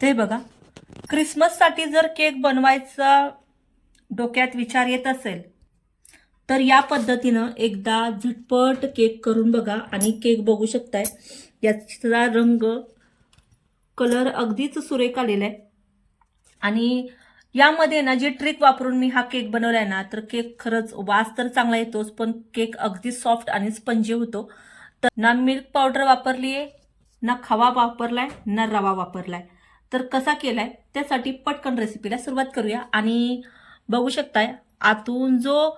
ते बघा. क्रिसमससाठी जर केक बनवायचा डोक्यात विचार येत असेल तर या पद्धतीनं एकदा झटपट केक करून बघा आणि केक बघू शकताय. याचा रंग कलर अगदीच सुरेख आलेला आहे. आणि यामध्ये ना जी ट्रिक वापरून मी हा केक बनवलाय ना तर केक खरंच वास तर चांगला येतोच पण केक अगदी सॉफ्ट आणि स्पंजी होतो. तर ना मिल्क पावडर वापरली आहे ना खवा वापरलाय ना रवा वापरलाय. तर कसा केलाय त्यासाठी पटकन रेसिपीला सुरुवात करूया. आणि बघू शकताय आतून जो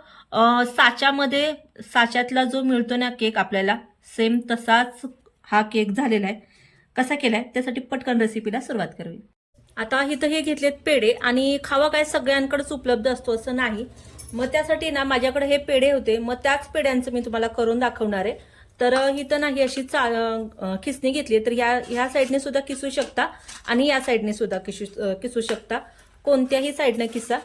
साच्यामध्ये साच्यातला जो मिळतो ना केक आपल्याला सेम तसाच हा केक झालेला आहे. कसा केलाय त्यासाठी पटकन रेसिपीला सुरुवात करूया. आता इथं हे घेतलेत पेढे आणि खावा काय सगळ्यांकडेच उपलब्ध असतो असं नाही. मग त्यासाठी ना माझ्याकडे हे पेढे होते. मग त्याच पेढ्यांचं मी तुम्हाला करून दाखवणार आहे. तर इथं नाही अशी चा किसणी खिसणी घेतली तर ह्या ह्या साईडने सुद्धा किसू शकता आणि या साईडने सुद्धा किसू किसू शकता. कोणत्याही साईडनं किसा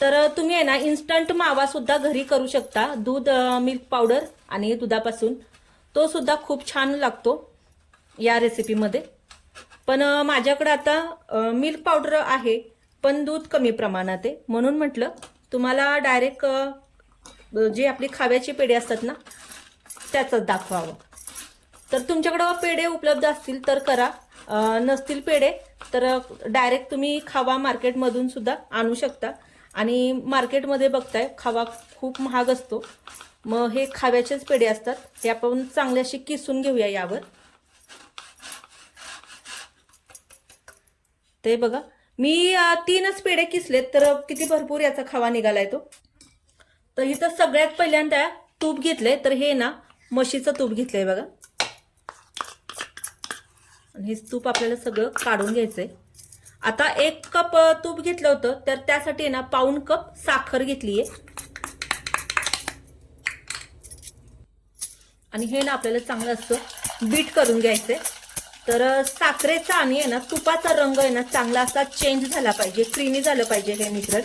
तर तुम्ही आहे ना इन्स्टंट मावा सुद्धा घरी करू शकता. दूध मिल्क पावडर आणि दुधापासून. तो सुद्धा खूप छान लागतो या रेसिपीमध्ये पण माझ्याकडं माझ्याकडे आता मिल्क पावडर आहे पण दूध कमी प्रमाणात आहे. म्हणून म्हटलं तुम्हाला डायरेक्ट जे आपली खाव्याची पेढे असतात ना त्याचंच दाखवावं. तर तुमच्याकडं पेढे उपलब्ध असतील तर करा. नसतील पेढे तर डायरेक्ट तुम्ही खावा मार्केटमधून सुद्धा आणू शकता. आणि मार्केटमध्ये बघताय खावा खूप महाग असतो. मग हे खाव्याचेच पेढे असतात. हे आपण चांगल्याशी किसून घेऊया यावर. ते बघा. मी तीनच पेढे किसलेत तर किती भरपूर याचा खावा निघालाय तो. तर इथं सगळ्यात पहिल्यांदा तूप घेतलंय. तर हे ना म्हशीचं तूप घेतलंय बघा. आणि हे तूप आपल्याला सगळं काढून घ्यायचंय. आता एक कप तूप घेतलं होतं तर त्यासाठी ना पाऊण कप साखर घेतलीये. आणि हे ना आपल्याला चांगलं असं बीट करून घ्यायचंय. तर साखरेचा आणि आहे ना तुपाचा रंग आहे ना चांगला असा चेंज झाला पाहिजे क्रीमी झालं पाहिजे हे मिश्रण.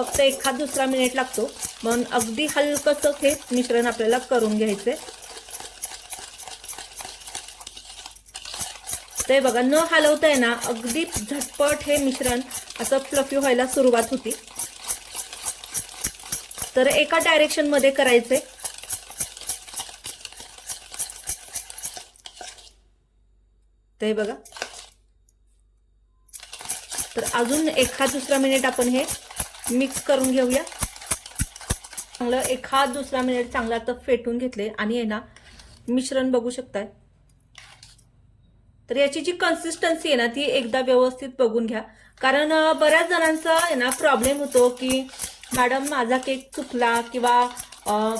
फक्त एखाद दुसरा मिनिट लागतो. म्हणून अगदी हलकंसं हे मिश्रण आपल्याला करून घ्यायचंय. ते बघा न हलवताय ना अगदी झटपट हे मिश्रण असं फ्लफी व्हायला सुरुवात होती. तर एका डायरेक्शनमध्ये करायचंय. ते बघा. तर अजून एखाद दुसरा मिनिट आपण हे मिक्स करून घेऊया. चांगलं एखाद दुसरा मिनिट चांगला आता फेटून घेतले आणि आहे ना मिश्रण बघू शकताय. तर याची जी कन्सिस्टन्सी आहे ना ती एकदा व्यवस्थित बघून घ्या. कारण बऱ्याच जणांचा आहे ना प्रॉब्लेम होतो की मॅडम माझा केक चुकला किंवा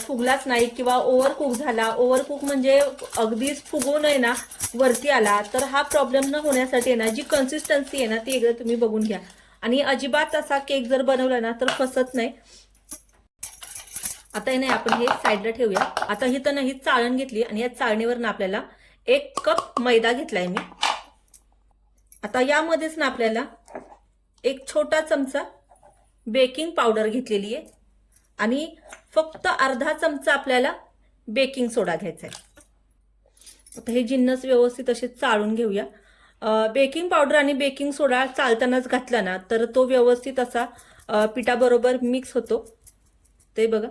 फुगलाच नाही किंवा ओव्हर कुक झाला. ओव्हर कुक म्हणजे अगदीच फुगून आहे ना वरती आला. तर हा प्रॉब्लेम न होण्यासाठी आहे ना जी कन्सिस्टन्सी आहे ना ती एकदा तुम्ही बघून घ्या. आणि अजिबात असा केक जर बनवला ना तर फसत नाही. आता हे नाही आपण हे साईडला ठेवूया. आता ही तर नाही चाळण घेतली आणि या चाळणीवर ना आपल्याला एक कप मैदा घेतलाय मी. आता यामध्येच ना आपल्याला एक छोटा चमचा बेकिंग पावडर घेतलेली आहे. आणि फक्त अर्धा चमचा आपल्याला बेकिंग सोडा घ्यायचा आहे आता हे जिन्नस व्यवस्थित असे चाळून घेऊया. बेकिंग पावडर आणि बेकिंग सोडा चालतानाच घातला ना तर तो व्यवस्थित असा पिठाबरोबर मिक्स होतो. ते बघा.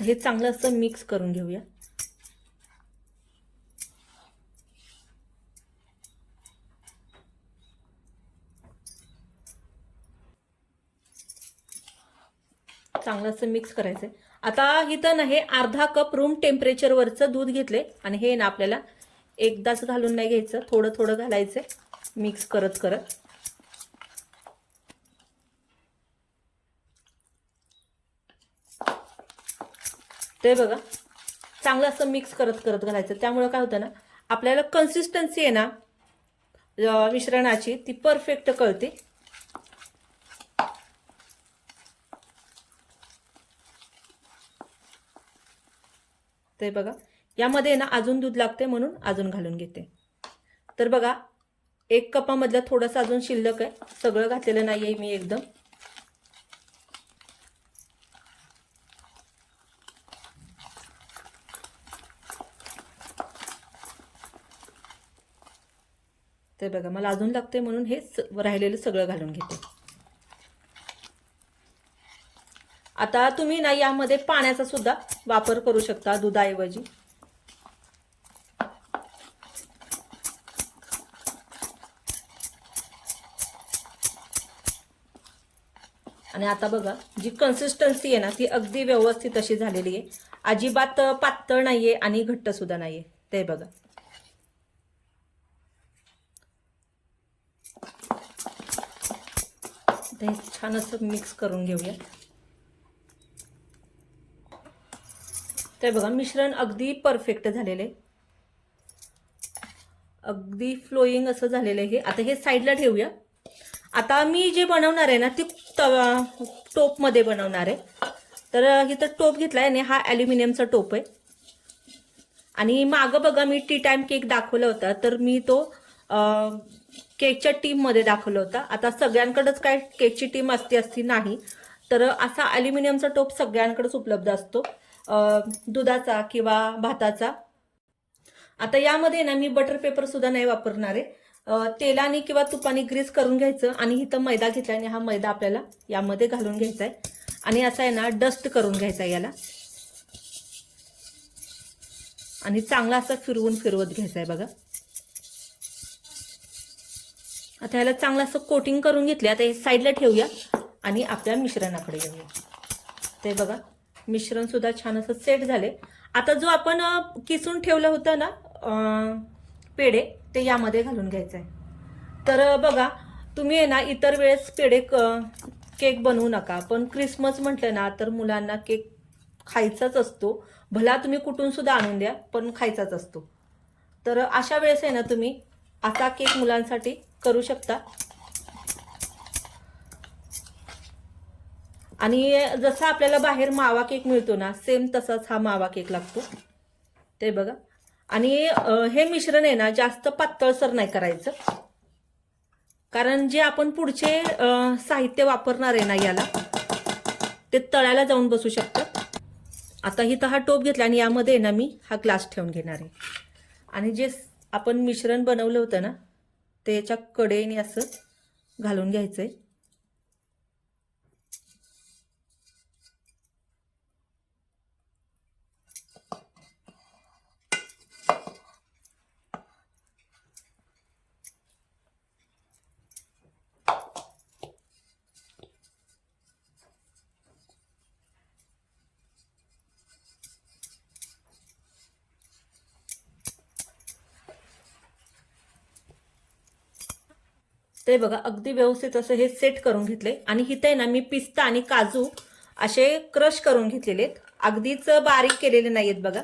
हे चांगलं असं मिक्स करून घेऊया. चांगलं असं मिक्स करायचंय. आता इथं ना हे अर्धा कप रूम टेम्परेचरवरचं दूध घेतले आणि हे ना आपल्याला एकदाच घालून नाही घ्यायचं थोडं थोडं घालायचं मिक्स करत करत. ते बघा चांगलं असं मिक्स करत करत घालायचं. त्यामुळं काय होतं ना आपल्याला कन्सिस्टन्सी आहे ना मिश्रणाची ती परफेक्ट कळते. ते बघा. यामध्ये ना अजून दूध लागते म्हणून अजून घालून घेते. तर बघा एक कपामधलं थोडंसं अजून शिल्लक आहे. सगळं घातलेलं नाही आहे मी एकदम. ते बघा मला अजून लागते म्हणून हे राहिलेलं सगळं घालून घेते. आता तुम्ही ना यामध्ये पाण्याचा सुद्धा वापर करू शकता दुधाऐवजी. आणि आता बघा जी कन्सिस्टन्सी आहे ना ती अगदी व्यवस्थित अशी झालेली आहे. अजिबात पातळ नाहीये आणि घट्ट सुद्धा नाहीये. ते बघा. ते छान असं मिक्स करून घेऊया. ते बघा मिश्रण अगदी परफेक्ट झालेलं आहे. अगदी फ्लोईंग असं झालेलं आहे हे. आता हे साईडला ठेवूया. आता मी जे बनवणार आहे ना ती तवा टोपमध्ये बनवणार आहे. तर इथं टोप घेतला आहे आणि हा ॲल्युमिनियमचा टोप आहे. आणि मागं बघा मी टी टाईम केक दाखवला होता. तर मी तो केकच्या टीममध्ये दाखवला होता. आता सगळ्यांकडेच काय केकची टीम असती असती नाही. तर असा ॲल्युमिनियमचा टोप सगळ्यांकडेच उपलब्ध असतो. दुधाचा किंवा भाताचा. आता यामध्ये ना मी बटर पेपर सुद्धा नाही वापरणार आहे. तेलाने किंवा तुपाने ग्रीस करून घ्यायचं आणि इथं मैदा घेतला आणि हा मैदा आपल्याला यामध्ये घालून घ्यायचा आहे आणि असा आहे ना डस्ट करून घ्यायचा आहे याला. आणि चांगला असा फिरवून फिरवत घ्यायचा आहे बघा. आता याला चांगलं असं कोटिंग करून घेतले आता हे साईडला ठेवूया आणि आपल्या मिश्रणाकडे येऊया. ते बघा मिश्रण सुद्धा छान असं सेट झाले आता जो आपण किसून ठेवलं होतं ना पेढे ते यामध्ये घालून घ्यायचं आहे तर बघा तुम्ही आहे ना इतर वेळेस पेढे क- केक बनवू नका. पण क्रिसमस म्हटलं ना तर मुलांना केक खायचाच असतो. भला तुम्ही कुठून सुद्धा आणून द्या पण खायचाच असतो. तर अशा वेळेस आहे ना तुम्ही असा केक मुलांसाठी करू शकता. आणि जसा आपल्याला बाहेर मावा केक मिळतो ना सेम तसाच हा मावा केक लागतो. ते बघा. आणि हे मिश्रण आहे ना जास्त पातळसर नाही करायचं. कारण जे आपण पुढचे साहित्य वापरणार आहे ना याला ते तळायला जाऊन बसू शकतात आता इथं हा टोप घेतला आणि यामध्ये ना मी हा ग्लास ठेवून घेणार आहे. आणि जे आपण मिश्रण बनवलं होतं ना ते याच्या कडेने असं घालून घ्यायचं आहे घ्यायचंय ते बघा अगदी व्यवस्थित असं हे सेट करून घेतले. आणि इथे आहे ना मी पिस्ता आणि काजू असे क्रश करून घेतलेले आहेत अगदीच बारीक केलेले नाही आहेत बघा.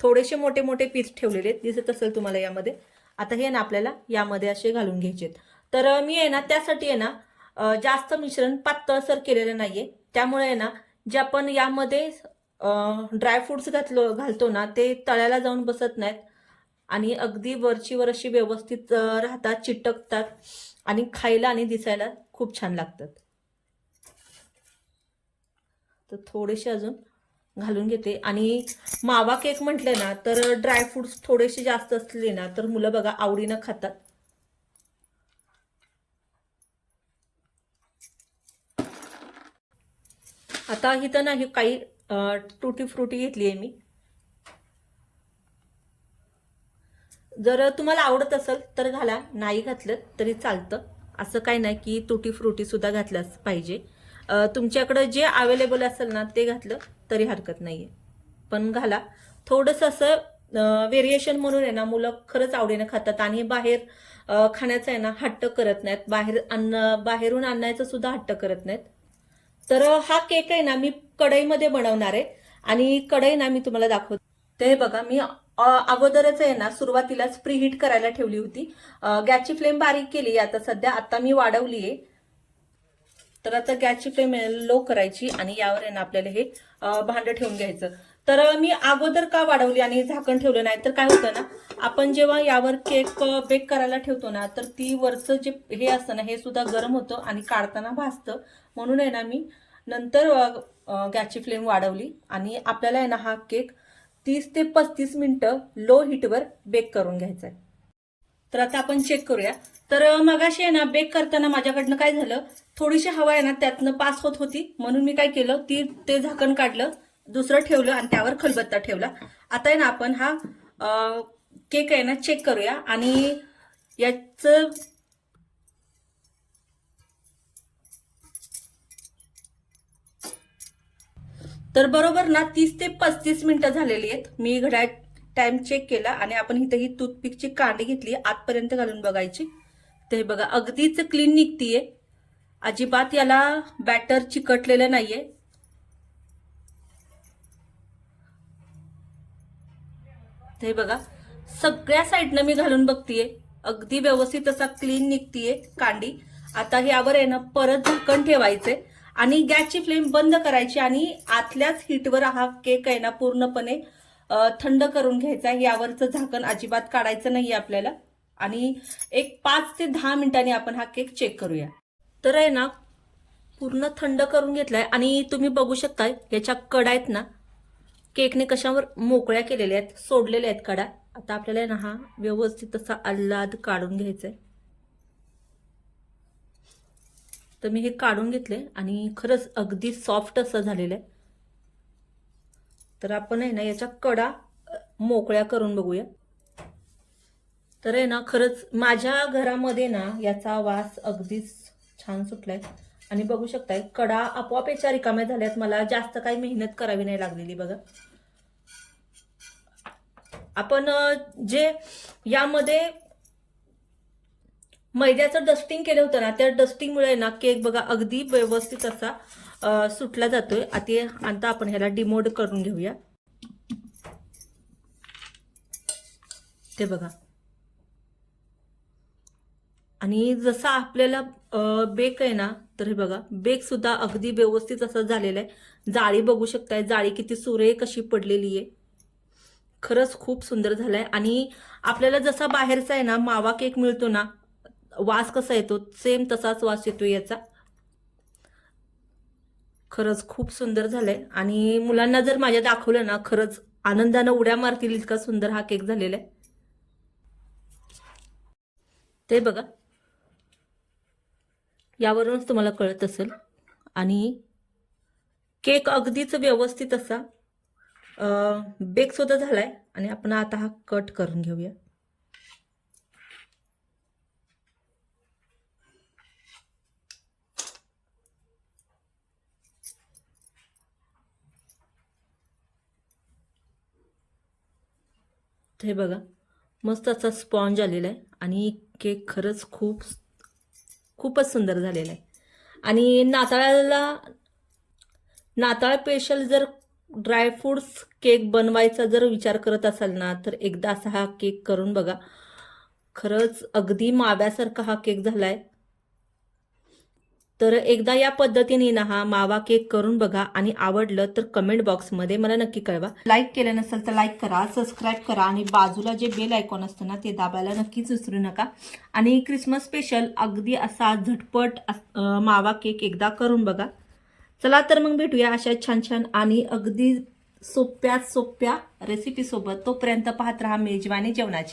थोडेसे मोठे मोठे पीस ठेवलेले आहेत दिसत असेल तुम्हाला यामध्ये. आता हे ना आपल्याला यामध्ये असे घालून घ्यायचे आहेत तर मी आहे ना त्यासाठी आहे ना जास्त मिश्रण पातळसर केलेलं नाहीये. त्यामुळे आहे ना जे आपण यामध्ये ड्रायफ्रुट्स घातलो घालतो ना ते तळ्याला जाऊन बसत नाहीत. आणि अगदी वरची वर अशी व्यवस्थित राहतात चिटकतात. आणि खायला आणि दिसायला खूप छान लागतात. तर थोडेसे अजून घालून घेते. आणि मावा केक म्हटले ना तर ड्रायफ्रुट्स थोडेसे जास्त असले ना तर मुलं बघा आवडीनं खातात. आता इथं नाही काही टुटी फ्रुटी घेतली आहे मी. जर तुम्हाला आवडत असेल तर घाला. नाही घातलं तरी चालतं. असं काही नाही की तुटी फ्रुटी सुद्धा घातल्याच पाहिजे. तुमच्याकडं जे अवेलेबल असेल ना ते घातलं तरी हरकत नाहीये. पण घाला. थोडंसं असं व्हेरिएशन म्हणून आहे ना मुलं खरंच आवडीनं खातात आणि बाहेर खाण्याचं आहे ना हट्ट करत नाहीत. बाहेर अन्न बाहेरून आणण्याचा सुद्धा हट्ट करत नाहीत. तर हा केक आहे ना मी कढईमध्ये बनवणार आहे आणि कढई ना मी तुम्हाला दाखवते. ते बघा मी अगोदरच आहे ना सुरुवातीलाच प्रीहीट करायला ठेवली होती. गॅसची फ्लेम बारीक केली आता सध्या आता मी वाढवली आहे तर आता गॅसची फ्लेम लो करायची आणि यावर आहे ना आपल्याला हे भांडं ठेवून घ्यायचं. तर मी अगोदर का वाढवली आणि झाकण ठेवलं नाही तर काय होतं ना आपण जेव्हा यावर केक बेक करायला ठेवतो ना तर ती वरचं जे हे असतं ना हे सुद्धा गरम होतं आणि काढताना भाजतं. म्हणून आहे ना मी नंतर गॅसची फ्लेम वाढवली आणि आपल्याला आहे ना हा केक तीस ते पस्तीस मिनिटं लो हीटवर बेक करून घ्यायचं आहे तर आता आपण चेक करूया. तर मगाशी आहे ना बेक करताना माझ्याकडनं काय झालं? थोडीशी हवा आहे ना त्यातनं पास होत होती. म्हणून मी काय केलं? ती ते झाकण काढलं दुसरं ठेवलं आणि त्यावर खलबत्ता ठेवला. आता आहे ना आपण हा केक आहे ना चेक करूया. आणि याचं तर बरोबर ना तीस ते पस्तीस मिनिटं झालेली आहेत. मी घड्याळ टाइम चेक केला आणि आपण इथं ही टूथपिकची कांडी घेतली आतपर्यंत घालून बघायची. ते बघा अगदीच क्लीन निघतीये. अजिबात याला बॅटर चिकटलेलं नाहीये. ते बघा सगळ्या साईडनं मी घालून बघतीये. अगदी व्यवस्थित असा क्लीन निघतीये कांडी. आता ह्यावर आहे ना परत झाकण ठेवायचे आणि गॅसची फ्लेम बंद करायची आणि आतल्याच हीटवर हा केक आहे ना पूर्णपणे थंड करून घ्यायचा यावरचं झाकण अजिबात काढायचं नाही आपल्याला. आणि एक पाच ते दहा मिनिटांनी आपण हा केक चेक करूया. तर आहे ना पूर्ण थंड करून घेतलाय. आणि तुम्ही बघू शकता याच्या कडा आहेत ना केकने कशावर मोकळ्या केलेल्या आहेत सोडलेल्या आहेत कडा आता आपल्याला आहे ना हा व्यवस्थित असा आल्हाद काढून घ्यायचा आहे तर मी हे काढून घेतले आणि खरंच अगदी सॉफ्ट असं झालेलं आहे. तर आपण आहे ना याच्या कडा मोकळ्या करून बघूया. तर आहे ना खरंच माझ्या घरामध्ये ना याचा वास अगदीच छान सुटलाय. आणि बघू शकताय कडा आपोआप याच्या रिकाम्या झाल्यात. मला जास्त काही मेहनत करावी नाही लागलेली बघा. आपण जे यामध्ये मैद्याचं डस्टिंग केलं होतं ना त्या डस्टिंगमुळे ना केक बघा अगदी व्यवस्थित असा सुटला जातोय. आता आता आपण ह्याला डिमोड करून घेऊया. ते बघा. आणि जसं आपल्याला बेक आहे ना तर हे बघा बेक सुद्धा अगदी व्यवस्थित असं झालेलं आहे. जाळी बघू शकताय जाळी किती सुरेख कशी पडलेली आहे. खरंच खूप सुंदर झालाय. आणि आपल्याला जसा बाहेरचा आहे ना मावा केक मिळतो ना वास कसा येतो? सेम तसाच वास येतो याचा. खरंच खूप सुंदर झालंय. आणि मुलांना जर माझ्या दाखवलं ना खरंच आनंदानं उड्या मारतील इतका सुंदर हा केक झालेला आहे. ते बघा. यावरूनच तुम्हाला कळत असेल. आणि केक अगदीच व्यवस्थित असा बेक सुद्धा झालाय. आणि आपण आता हा कट करून घेऊया. हे बघा. मस्त असा स्पॉन्ज आलेला आहे. आणि केक खरंच खूप खूपच सुंदर झालेला आहे. आणि नाताळाला नाताळ स्पेशल जर ड्रायफ्रूट्स केक बनवायचा जर विचार करत असाल ना तर एकदा असा हा केक करून बघा. खरंच अगदी माव्यासारखा हा केक झाला आहे तर एकदा या पद्धतीने ना हा मावा केक करून बघा आणि आवडलं तर कमेंट बॉक्समध्ये मला नक्की कळवा. लाईक केलं नसेल तर लाईक करा सबस्क्राईब करा आणि बाजूला जे बेल आयकॉन असतं ना ते दाबायला नक्कीच विसरू नका. आणि क्रिसमस स्पेशल अगदी असा झटपट मावा केक एकदा करून बघा. चला तर मग भेटूया अशा छान छान आणि अगदी सोप्या सोप्या रेसिपीसोबत तोपर्यंत पाहत राहा मेजवानी जेवणाची.